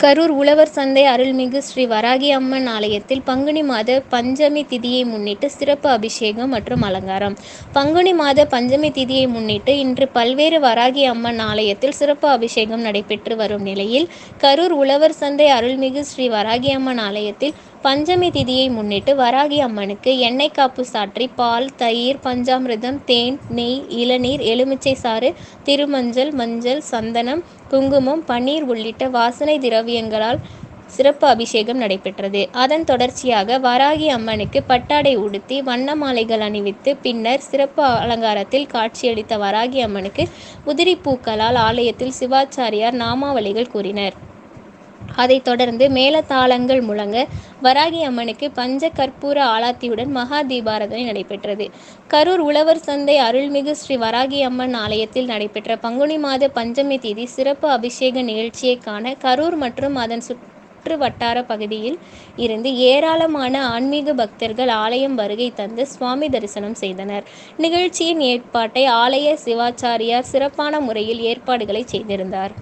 கரூர் உழவர் சந்தை அருள்மிகு ஸ்ரீ வராகி அம்மன் ஆலயத்தில் பங்குனி மாத பஞ்சமி திதியை முன்னிட்டு சிறப்பு அபிஷேகம் மற்றும் அலங்காரம். பங்குனி மாத பஞ்சமி திதியை முன்னிட்டு இன்று பல்வேறு வராகி அம்மன் ஆலயத்தில் சிறப்பு அபிஷேகம் நடைபெற்று வரும் நிலையில் கரூர் உழவர் சந்தை அருள்மிகு ஸ்ரீ வராகி அம்மன் ஆலயத்தில் பஞ்சமி திதியை முன்னிட்டு வராகி அம்மனுக்கு எண்ணெய் காப்பு சாற்றி பால் தயிர் பஞ்சாமிர்தம் தேன் நெய் இளநீர் எலுமிச்சை சாறு திருமஞ்சள் மஞ்சள் சந்தனம் குங்குமம் பன்னீர் உள்ளிட்ட வாசனை திரவ திரவியங்களால் சிறப்பு அபிஷேகம் நடைபெற்றது. அதன் தொடர்ச்சியாக வராகி அம்மனுக்கு பட்டாடை உடுத்தி வண்ண மாலைகள் அணிவித்து பின்னர் சிறப்பு அலங்காரத்தில் காட்சியளித்த வராகி அம்மனுக்கு உதிரி பூக்களால் ஆலயத்தில் சிவாச்சாரியார் நாமாவளிகள் கூறினர். அதைத் தொடர்ந்து மேலதாளங்கள் முழங்க வராகி அம்மனுக்கு பஞ்ச கற்பூர ஆலாத்தியுடன் மகா தீபாராதனை நடைபெற்றது. கரூர் உழவர் சந்தை அருள்மிகு ஸ்ரீ வராகி அம்மன் ஆலயத்தில் நடைபெற்ற பங்குனி மாத பஞ்சமி தேதி சிறப்பு அபிஷேக நிகழ்ச்சியை காண கரூர் மற்றும் அதன் சுற்று வட்டார பகுதியில் இருந்து ஏராளமான ஆன்மீக பக்தர்கள் ஆலயம் வருகை தந்து சுவாமி தரிசனம் செய்தனர். நிகழ்ச்சியின் ஏற்பாட்டை ஆலய சிவாச்சாரியார் சிறப்பான முறையில் ஏற்பாடுகளை செய்திருந்தார்.